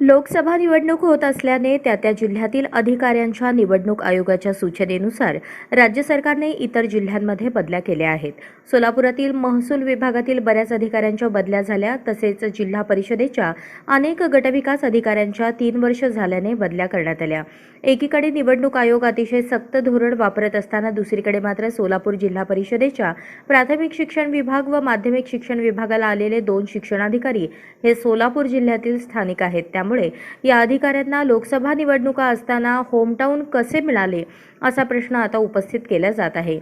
लोकसभा निवडणूक होत असल्याने त्या त्या जिल्ह्यातील अधिकाऱ्यांच्या निवडणूक आयोगाच्या सूचनेनुसार राज्य सरकारने इतर जिल्ह्यांमध्ये बदल्या केल्या आहेत. सोलापुरातील महसूल विभागातील बऱ्याच अधिकाऱ्यांच्या बदल्या झाल्या तसेच जिल्हा परिषदेच्या अनेक गटविकास अधिकाऱ्यांच्या तीन वर्ष झाल्याने बदल्या करण्यात आल्या. एकीकडे निवडणूक आयोग अतिशय सक्त धोरण वापरत असताना दुसरीकडे मात्र सोलापूर जिल्हा परिषदेच्या प्राथमिक शिक्षण विभाग व माध्यमिक शिक्षण विभागाला आलेले दोन शिक्षणाधिकारी हे सोलापूर जिल्ह्यातील स्थानिक आहेत. त्या त्यामुळे या अधिकाऱ्यांना लोकसभा निवडणुका असताना होमटाऊन कसे मिळाले असा प्रश्न आता उपस्थित केला जात आहे.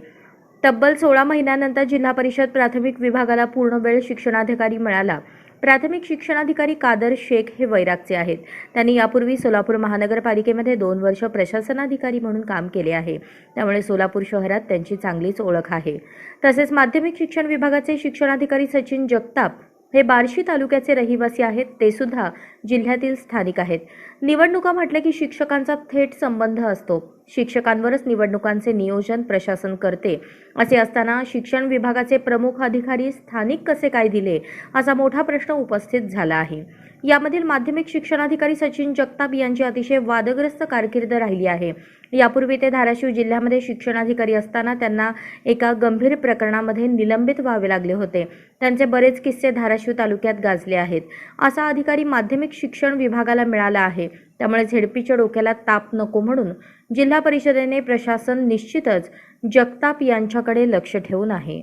तब्बल सोळा महिन्यानंतर जिल्हा परिषद प्राथमिक विभागाला पूर्णवेळ शिक्षणाधिकारी मिळाला. प्राथमिक शिक्षणाधिकारी कादर शेख हे वैरागचे आहेत. त्यांनी यापूर्वी सोलापूर महानगरपालिकेमध्ये दोन वर्ष प्रशासनाधिकारी म्हणून काम केले आहे. त्यामुळे सोलापूर शहरात त्यांची चांगलीच ओळख आहे. तसेच माध्यमिक शिक्षण विभागाचे शिक्षणाधिकारी सचिन जगताप हे बार्शी तालुक्याचे रहिवासी आहेत ते सुद्धा जिल्ह्यातील स्थानिक आहेत. निवडणुका म्हटलं की शिक्षकांचा थेट संबंध असतो. शिक्षकांवरच निवडणुकांचे नियोजन प्रशासन करते. असे असताना शिक्षण विभागाचे प्रमुख अधिकारी स्थानिक कसे काय दिले असा मोठा प्रश्न उपस्थित झाला आहे. यामधील माध्यमिक शिक्षणाधिकारी सचिन जगताप यांची अतिशय वादग्रस्त कारकीर्द राहिली आहे. यापूर्वी ते धाराशिव जिल्ह्यामध्ये शिक्षणाधिकारी असताना त्यांना एका गंभीर प्रकरणामध्ये निलंबित व्हावे लागले होते. त्यांचे बरेच किस्से धाराशिव तालुक्यात गाजले आहेत. असा अधिकारी माध्यमिक शिक्षण विभागाला मिळाला आहे. त्यामुळे झेडपीच्या डोक्याला ताप नको म्हणून जिल्हा परिषदेने प्रशासन निश्चितच जगताप यांच्याकडे लक्ष ठेवून आहे.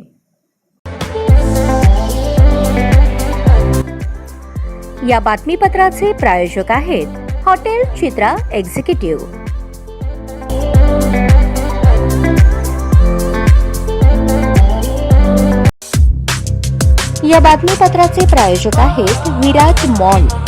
या बातमीपत्राचे प्रायोजक आहेत हॉटेल चित्रा एक्झिक्युटिव्ह. या बातमीपत्राचे प्रायोजक आहेत विराज मॉल.